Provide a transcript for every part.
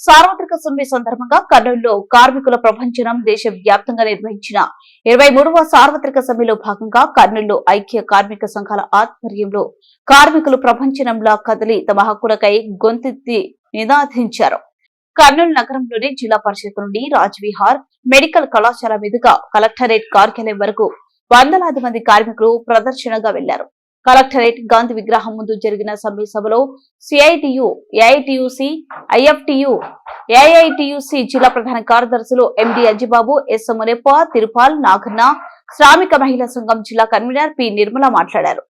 సార్వత్రిక సమ్మె సందర్భంగా కర్నూలులో కార్మికుల ప్రపంచనం దేశ వ్యాప్తంగా నిర్వహించిన ఇరవై మూడవ సార్వత్రిక సమ్మెలో భాగంగా కర్నూలులో ఐక్య కార్మిక సంఘాల ఆధ్వర్యంలో కార్మికులు ప్రపంచనంలా కదిలి తమ హక్కులకై గొంతెత్తి నినాదించారు. కర్నూలు నగరంలోని జిల్లా పరిషత్ నుండి రాజ్ విహార్ మెడికల్ కళాశాల మీదుగా కలెక్టరేట్ కార్యాలయం వరకు వందలాది మంది కార్మికులు ప్రదర్శనగా వెళ్ళారు. కలెక్టరేట్ గాంధీ విగ్రహం ముందు జరిగిన సమ్మె సభలో సిఐటియు ఏఐటియుసి ఐఎఫ్టియు ఏఐటియుసి జిల్లా ప్రధాన కార్యదర్శులు ఎండి అజ్జిబాబు ఎస్ మునెప్ప తిరుపాల్ నాగన్న శ్రామిక మహిళా సంఘం జిల్లా కన్వీనర్ పి నిర్మల మాట్లాడారు.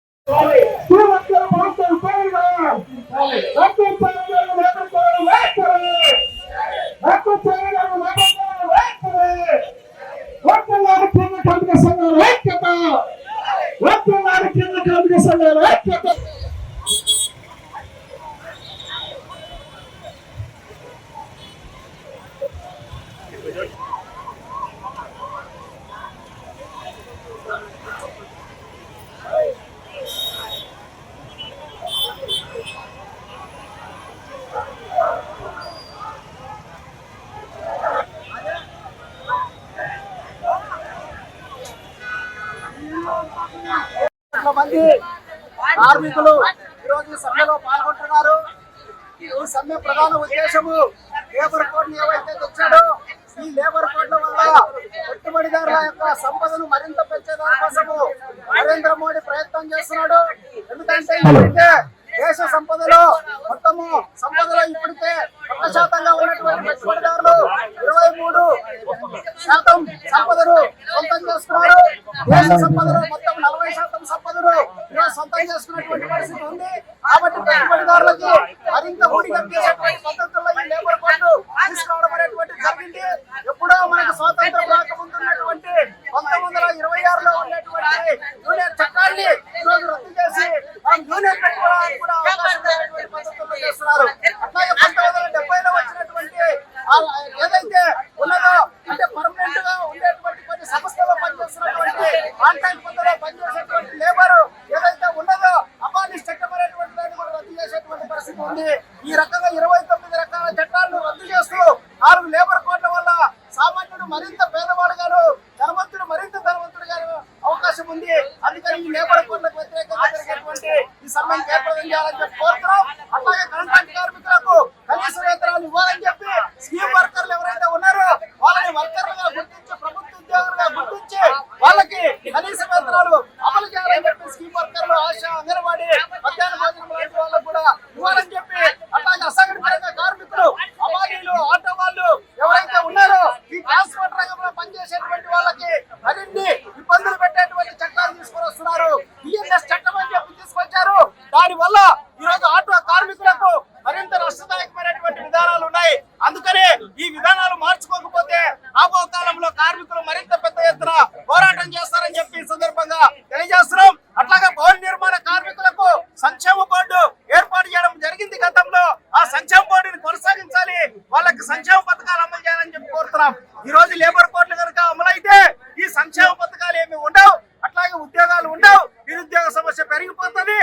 ఐక్యత మంది కార్మికులు ఈరోజు ఈ సమ్మెలో పాల్గొంటున్నారు. ఈ సమ్మె ప్రధాన ఉద్దేశము లేబర్ కోడ్ ఏవైతే తెచ్చాడో ఈ లేబర్ కోడ్ల వల్ల పెట్టుబడిదారుల యొక్క సంపదను మరింత పెంచే దానికోసము నరేంద్ర మోడీ ప్రయత్నం చేస్తున్నాడు. ఎందుకంటే దేశ సంపదలో మొత్తము సంపదలో ఇప్పటికే ఒక్క శాతంగా ఉన్నటువంటి పెట్టుబడిదారులు ఇరవై మూడు శాతం సంపదను సొంతం చేసుకున్నారు. దేశ సంపదలో మొత్తం నలభై శాతం సంపదను ఈరోజు సొంతం చేసుకున్నటువంటి పరిస్థితి ఉంది. కాబట్టి పెట్టుబడిదారులకి మరింత ఊడి కట్టేటువంటి పద్ధతుల్లో ఈ లేబర్ కోడ్ తీసుకురావడం అనేటువంటి జరిగింది. ఎప్పుడో మనకు స్వాతంత్రం ఉంది ఈ రకంగా ఇరవై తొమ్మిది రకాల చట్టాలను రద్దు చేస్తూ నాలుగు లేబర్ కోడ్ల వల్ల సామాన్యుడు మరింత పేదవాడుగాను ధనవంతుడు మరింత ధనవంతుడు గాను అవకాశం ఉంది. అందుకని ఈ లేబర్ కోడ్లకు వ్యతిరేకంగా జరిగినటువంటి ఈ సమ్మెను ఏర్పాటు చేయాలని చెప్పి కోరుతున్నాం. అట్లాగే కాంట్రాక్ట్ కార్మికులకు కనీస వేతనాలు ఇవ్వాలని చెప్పి స్కీమ్ వర్కర్లు ఎవరైతే ఉన్నారో వాళ్ళని వర్కర్లుగా గుర్తించి ప్రభుత్వ ఉద్యోగులుగా గుర్తించి వాళ్ళకి కనీస వేతనాలు అమలు చేయాలని చెప్పి స్కీమ్ వర్కర్లు ఆశ అంగన్వాడీ మధ్యాహ్న భోజనం లాంటి వాళ్ళకు కూడా ఇవ్వాలని చెప్పి అట్లాగే అసంఘటిత కార్మికులు అమాలీలు ఆటో వాళ్ళు ఎవరైతే ఉన్నారో ఈ ట్రాన్స్పోర్ట్ రంగంలో పనిచేసేటువంటి వాళ్ళకి మరిన్ని ఇబ్బందులు పెట్టేటువంటి చట్టాలు తీసుకొని వస్తున్నారు బిఎన్ఎస్ చట్టం అని చెప్పి తీసుకొచ్చారు దాని వల్ల ఈ రోజు ఆటో కార్మికులకు మరింత నష్టదాయకమైనటువంటి విధానాలు ఉన్నాయి. అందుకనే ఈ విధానాలు మార్చుకోకపోతే రాబో కాలంలో కార్మికులు మరింత పెద్ద ఎత్తున పోరాటం చేస్తారని చెప్పి ఈ సందర్భంగా తెలియజేస్తున్నాం. అట్లాగే భవన నిర్మాణ కార్మికులకు సంక్షేమ బోర్డు ఏర్పాటు చేయడం జరిగింది గతంలో. ఆ సంక్షేమ బోర్డుని కొనసాగించాలి. వాళ్ళకి సంక్షేమ పథకాలు అమలు చేయాలని చెప్పి కోరుతున్నాం. ఈ రోజు లేబర్ సమస్య పెరిగిపోతుంది